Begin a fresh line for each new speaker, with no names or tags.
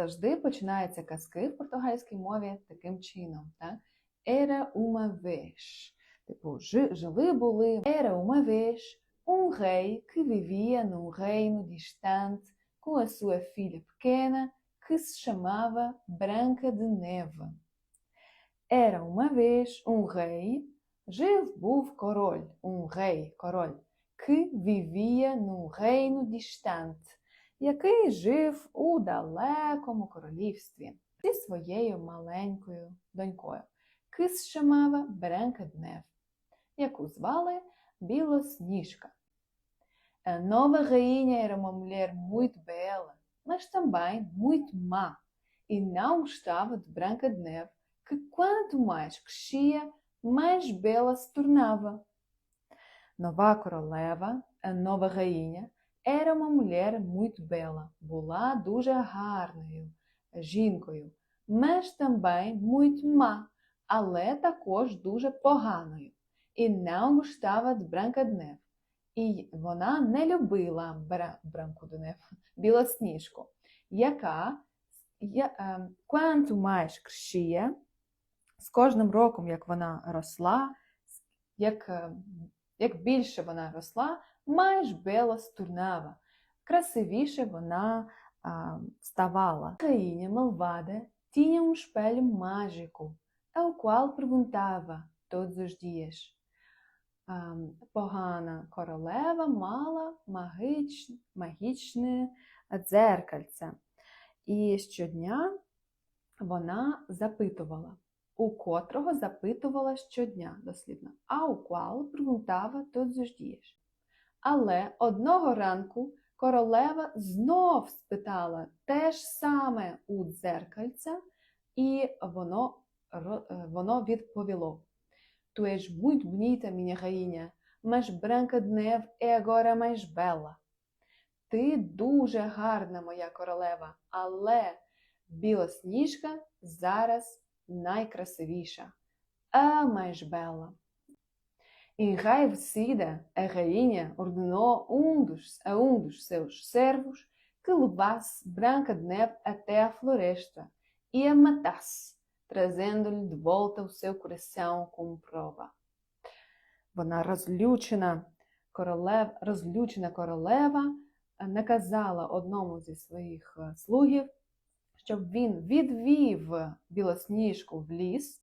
Завжди починаються казки в португальській мові таким чином. Так? Era uma vez. Типу, жи- жили були. Era uma vez um rei que vivia num reino distante com a sua filha pequena que se chamava Branca de Neve. Era uma vez um rei, жив був король, um rei, король, que vivia num reino distante, Який жив у далекому королівстві зі своєю маленькою донькою, de Neve, яку звали Білосніжка. Muito bela, mas também muito má, e não gostava de Branca que quanto mais crescia, mais bela se tornava. Nova королева, nova rainha, era uma mulher muito bela, була дуже гарною жінкою, mas também muito má, але також дуже поганою, і não gostava de Branca de Neve. І вона не любила Бранку de Neve, білосніжку, яка я, quanto mais crescia, з кожним роком, як вона росла, як, е, як більше вона росла, bela se tornava, красивіше вона а, ставала. A rainha malvada tinha um espelho mágico, ao qual perguntava todos Погана королева мала магич, магічне дзеркальце. І щодня вона запитувала, у котрого запитувала щодня, дослідно, а у qual perguntava todos os. Але одного ранку королева знов спитала те ж саме у дзеркальця, і воно, е, воно відповіло: Tu és muito bonita, minha rainha, mas Branca de Neve é agora. Ти дуже гарна, моя королева, але білосніжка зараз найкрасивіша. А um um a floresta e a matasse, trazendo-lhe de volta o seu coração como prova. Вона розлючена королева, е, наказала одному зі своїх е, слугів, щоб він відвів білосніжку в ліс